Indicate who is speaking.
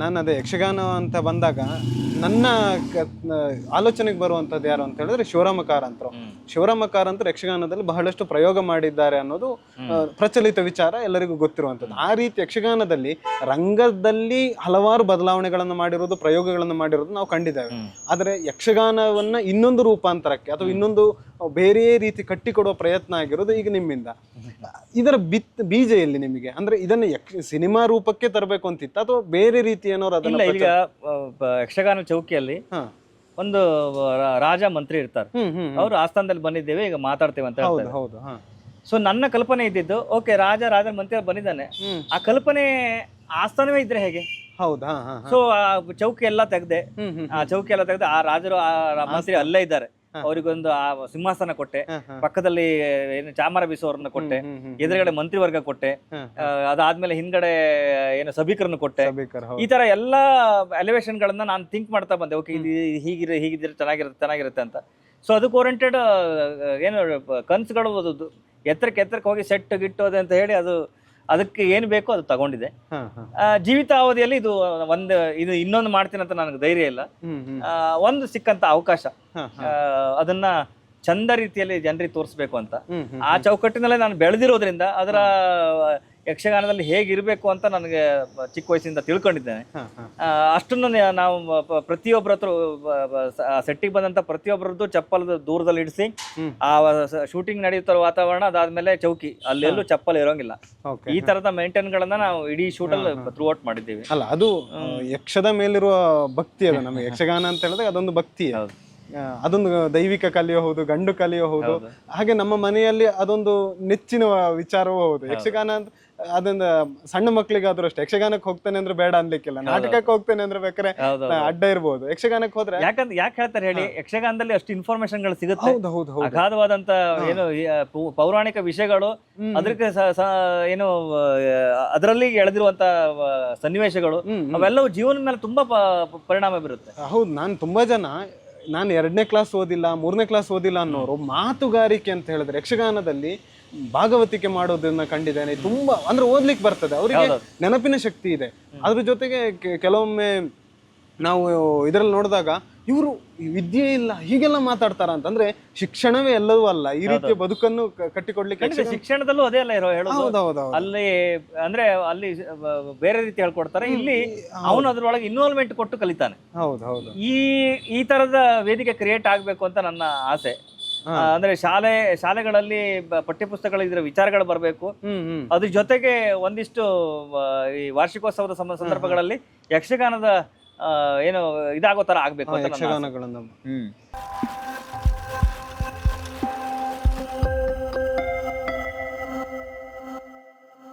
Speaker 1: ನಾನು ಅದೇ ಯಕ್ಷಗಾನ ಅಂತ ಬಂದಾಗ ನನ್ನ ಆಲೋಚನೆಗೆ ಬರುವಂಥದ್ದು ಯಾರು ಅಂತ ಹೇಳಿದ್ರೆ ಶಿವರಾಮ ಕಾರಂತರು. ಶಿವರಾಮ ಕಾರಂತರು ಯಕ್ಷಗಾನದಲ್ಲಿ ಬಹಳಷ್ಟು ಪ್ರಯೋಗ ಮಾಡಿದ್ದಾರೆ ಅನ್ನೋದು ಪ್ರಚಲಿತ ವಿಚಾರ ಎಲ್ಲರಿಗೂ ಗೊತ್ತಿರುವಂಥದ್ದು. ಆ ರೀತಿ ಯಕ್ಷಗಾನದಲ್ಲಿ ರಂಗದಲ್ಲಿ ಹಲವಾರು ಬದಲಾವಣೆಗಳನ್ನು ಮಾಡಿರೋದು ಪ್ರಯೋಗಗಳನ್ನು ಮಾಡಿರೋದು ನಾವು ಕಂಡಿದ್ದೇವೆ. ಆದರೆ ಯಕ್ಷಗಾನವನ್ನ ಇನ್ನೊಂದು ರೂಪಾಂತರಕ್ಕೆ ಅಥವಾ ಇನ್ನೊಂದು ಬೇರೆ ರೀತಿ ಕಟ್ಟಿಕೊಡುವ ಪ್ರಯತ್ನ ಆಗಿರೋದು ಈಗ ನಿಮ್ಮಿಂದ. ಇದರ ಬಿತ್ ಬೀಜ ಎಲ್ಲಿ ನಿಮಗೆ? ಅಂದ್ರೆ ಇದನ್ನ ಯಕ್ಷ ಸಿನಿಮಾ ರೂಪಕ್ಕೆ ತರಬೇಕು ಅಂತಿತ್ತು ಅಥವಾ ಬೇರೆ ರೀತಿ
Speaker 2: ಇಲ್ಲ
Speaker 1: ಅದನ್ನ
Speaker 2: ಈಗ ಯಕ್ಷಗಾನ ಚೌಕಿಯಲ್ಲಿ
Speaker 1: ಹಾ.
Speaker 2: ಒಂದು ರ- ರಾಜ ಮಂತ್ರಿ ಇರ್ತಾರೆ.
Speaker 1: ಹ್ಮ್ ಹ್ಮ್
Speaker 2: ಅವರು ಆಸ್ಥಾನದಲ್ಲಿ ಬಂದಿದ್ದೇವೆ ಈಗ ಮಾತಾಡ್ತೇವೆ ಅಂತ
Speaker 1: ಹೌದು
Speaker 2: ಹೇಳ್ತಾರೆ.
Speaker 1: ಹೌದು ಹಾ.
Speaker 2: ಸೊ ನನ್ನ ಕಲ್ಪನೆ ಇದ್ದಿದ್ದು ಓಕೆ ರಾಜ ರಾಜ ಮಂತ್ರಿ ಬಂದಿದ್ದಾನೆ.
Speaker 1: ಹ್ಮ್.
Speaker 2: ಆ ಕಲ್ಪನೆ ಆಸ್ಥಾನವೇ ಇದ್ರೆ ಹೇಗೆ?
Speaker 1: ಹೌದು ಹಾ ಹಾ ಹಾ.
Speaker 2: ಸೊ ಆ ಚೌಕಿ ಎಲ್ಲ ತೆಗ್ದೆ
Speaker 1: ಹ್ಮ್ ಹ್ಮ್
Speaker 2: ಆ ಚೌಕಿ ಎಲ್ಲ ತೆಗ್ದೆ ಆ ರಾಜರು ಆ ರ- ಮಂತ್ರಿ ಅಲ್ಲೇ ಇದ್ದಾರೆ. ಅವರಿಗೊಂದು ಆ ಸಿಂಹಾಸನ ಕೊಟ್ಟೆ. ಪಕ್ಕದಲ್ಲಿ ಏನು ಚಾಮರ ಬೀಸೋರನ್ನ ಕೊಟ್ಟೆ.
Speaker 1: ಎದುರುಗಡೆ ಮಂತ್ರಿ
Speaker 2: ಎದುರುಗಡೆ ಮಂತ್ರಿವರ್ಗ ಕೊಟ್ಟೆ. ಅದಾದ್ಮೇಲೆ ಹಿಂದ್ಗಡೆ ಏನು ಸಭಿಕರನ್ನು ಕೊಟ್ಟೆ. ಈ ತರ ಎಲ್ಲಾ ಎಲಿವೇಶನ್ ಗಳನ್ನ ನಾನು ಥಿಂಕ್ ಮಾಡ್ತಾ ಬಂದೆ. ಓಕೆ ಇದು ಹೀಗಿರ ಹೀಗಿದ್ರೆ ಚೆನ್ನಾಗಿರುತ್ತೆ ಚೆನ್ನಾಗಿರುತ್ತೆ ಅಂತ. ಸೊ ಅದಕ್ಕೆ ಓರಿಯೆಂಟೆಡ್ ಏನು ಕನ್ಸುಗಳು ಎತ್ತರಕ್ಕೆ ಎತ್ತರಕ್ಕೆ ಹೋಗಿ ಸೆಟ್ ಗಿಟ್ಟು ಅಂತ ಹೇಳಿ ಅದು ಅದಕ್ಕೆ ಏನು ಬೇಕೋ ಅದು ತಗೊಂಡಿದೆ ಜೀವಿತಾವಧಿಯಲ್ಲಿ ಇದು ಒಂದು ಇದು ಇನ್ನೊಂದು ಮಾಡ್ತೀನಿ ಅಂತ ನನಗೆ ಧೈರ್ಯ ಇಲ್ಲ. ಒಂದು ಸಿಕ್ಕಂತ ಅವಕಾಶ. ಅದನ್ನ ಚಂದ ರೀತಿಯಲ್ಲಿ ಜನರಿಗೆ ತೋರಿಸ್ಬೇಕು ಅಂತ. ಆ ಚೌಕಟ್ಟಿನಲ್ಲೇ ನಾನು ಬೆಳೆದಿರೋದ್ರಿಂದ ಅದರ ಯಕ್ಷಗಾನದಲ್ಲಿ ಹೇಗಿರಬೇಕು ಅಂತ ನನಗೆ ಚಿಕ್ಕ ವಯಸ್ಸಿಂದ ತಿಳ್ಕೊಂಡಿದ್ದೇನೆ. ಅಷ್ಟನ್ನು ನಾವು ಪ್ರತಿಯೊಬ್ಬರ ಹತ್ರ ಸೆಟ್ಟಿಗೆ ಬಂದಂತ ಪ್ರತಿಯೊಬ್ಬರದ್ದು ಚಪ್ಪಲ್ ದೂರದಲ್ಲಿ ಇಡಿಸಿ. ಆ ಶೂಟಿಂಗ್ ನಡೆಯುತ್ತಿರೋ ವಾತಾವರಣ ಅದಾದ್ಮೇಲೆ ಚೌಕಿ. ಅಲ್ಲೆಲ್ಲೂ ಚಪ್ಪಲ್ ಇರೋಂಗಿಲ್ಲ. ಈ ತರದ ಮೇಂಟೈನ್ ಗಳನ್ನ ನಾವು ಇಡೀ ಶೂಟಲ್ಲಿ ಥ್ರೂ ಔಟ್ ಮಾಡಿದ್ದೀವಿ.
Speaker 1: ಅಲ್ಲ ಅದು ಯಕ್ಷದ ಮೇಲಿರುವ ಭಕ್ತಿ ಅದು ನಮಗೆ. ಯಕ್ಷಗಾನ ಅಂತ ಹೇಳಿದ್ರೆ ಅದೊಂದು ಭಕ್ತಿ
Speaker 2: ಹೌದು.
Speaker 1: ಅದೊಂದು ದೈವಿಕ ಕಲಿಯೋ ಹೌದು ಗಂಡು ಕಲಿಯೋ ಹೌದು. ಹಾಗೆ ನಮ್ಮ ಮನೆಯಲ್ಲಿ ಅದೊಂದು ನೆಚ್ಚಿನ ವಿಚಾರವೂ ಹೌದು. ಯಕ್ಷಗಾನ ಅಂತ ಅದೊಂದು ಸಣ್ಣ ಮಕ್ಕಳಿಗಾದ್ರೂ ಅಷ್ಟೇ. ಯಕ್ಷಗಾನಕ್ಕೆ ಹೋಗ್ತೇನೆ ಅಂದ್ರೆ ಬೇಡ ಅನ್ಲಿಕ್ಕಿಲ್ಲ. ನಾಟಕಕ್ಕೆ ಹೋಗ್ತೇನೆ ಅಂದ್ರೆ ಬೇಕಾದ್ರೆ ಅಡ್ಡ ಇರ್ಬೋದು. ಯಕ್ಷಗಾನಕ್ಕೆ ಹೋದ್ರೆ
Speaker 2: ಯಾಕಂದ್ರೆ ಯಾಕೆ ಹೇಳ್ತಾರೆ ಹೇಳಿ? ಯಕ್ಷಗಾನದಲ್ಲಿ ಅಷ್ಟು ಇನ್ಫಾರ್ಮೇಶನ್ಗಳು ಸಿಗುತ್ತೆ ಅಗಾಧವಾದಂತ ಏನು ಪೌರಾಣಿಕ ವಿಷಯಗಳು. ಅದಕ್ಕೆ ಏನು ಅದರಲ್ಲಿ ಎಳೆದಿರುವಂತ ಸನ್ನಿವೇಶಗಳು. ಅವೆಲ್ಲವೂ ಜೀವನದ ಮೇಲೆ ತುಂಬಾ ಪರಿಣಾಮ ಬೀರುತ್ತೆ.
Speaker 1: ಹೌದು ನಾನು ತುಂಬಾ ಜನ ನಾನು ಎರಡನೇ ಕ್ಲಾಸ್ ಓದಿಲ್ಲ ಮೂರನೇ ಕ್ಲಾಸ್ ಓದಿಲ್ಲ ಅನ್ನೋರು ಮಾತುಗಾರಿಕೆ ಅಂತ ಹೇಳಿದ್ರೆ ಯಕ್ಷಗಾನದಲ್ಲಿ ಭಾಗವತಿಕೆ ಮಾಡೋದನ್ನ ಕಂಡಿದ್ದೇನೆ. ತುಂಬಾ ಅಂದ್ರೆ ಓದ್ಲಿಕ್ಕೆ ಬರ್ತದೆ. ಅವರಿಗೆ ನೆನಪಿನ ಶಕ್ತಿ ಇದೆ. ಅದ್ರ ಜೊತೆಗೆ ಕೆಲವೊಮ್ಮೆ ನಾವು ಇದರಲ್ಲಿ ನೋಡಿದಾಗ ಇವರು ವಿದ್ಯೆ ಇಲ್ಲ ಹೀಗೆಲ್ಲ ಮಾತಾಡ್ತಾರ ಅಂತಂದ್ರೆ ಶಿಕ್ಷಣವೇ ಎಲ್ಲವೂ ಅಲ್ಲ. ಈ ರೀತಿಯ ಬದುಕನ್ನು ಕಟ್ಟಿಕೊಡ್ಲಿಕ್ಕೆ
Speaker 2: ಶಿಕ್ಷಣದಲ್ಲೂ ಅದೇ ಅಲ್ಲ ಇರೋ ಹೇಳೋದು.
Speaker 1: ಹೌದೌದು
Speaker 2: ಅಲ್ಲಿ ಅಂದ್ರೆ ಅಲ್ಲಿ ಬೇರೆ ರೀತಿ ಹೇಳ್ಕೊಡ್ತಾರೆ. ಇಲ್ಲಿ ಅವನು ಅದ್ರೊಳಗೆ ಇನ್ವಾಲ್ವ್ಮೆಂಟ್ ಕೊಟ್ಟು ಕಲಿತಾನೆ.
Speaker 1: ಹೌದು ಹೌದು.
Speaker 2: ಈ ಈ ತರದ ವೇದಿಕೆ ಕ್ರಿಯೇಟ್ ಆಗ್ಬೇಕು ಅಂತ ನನ್ನ ಆಸೆ. ಅಂದ್ರೆ ಶಾಲೆ ಶಾಲೆಗಳಲ್ಲಿ ಪಠ್ಯಪುಸ್ತಕಗಳು ಇದ್ರ ವಿಚಾರಗಳು ಬರಬೇಕು. ಅದ್ರ ಜೊತೆಗೆ ಒಂದಿಷ್ಟು ಈ ವಾರ್ಷಿಕೋತ್ಸವದ ಸಂದ- ಸಂದರ್ಭಗಳಲ್ಲಿ ಯಕ್ಷಗಾನದ ಏನು ಇದಾಗೋ ತರ ಆಗ್ಬೇಕು ಅಂತ ನನ್ನ ಆಸೆ.
Speaker 1: ಯಕ್ಷಗಾನಗಳನ್ನು
Speaker 2: ಹ್ಮ್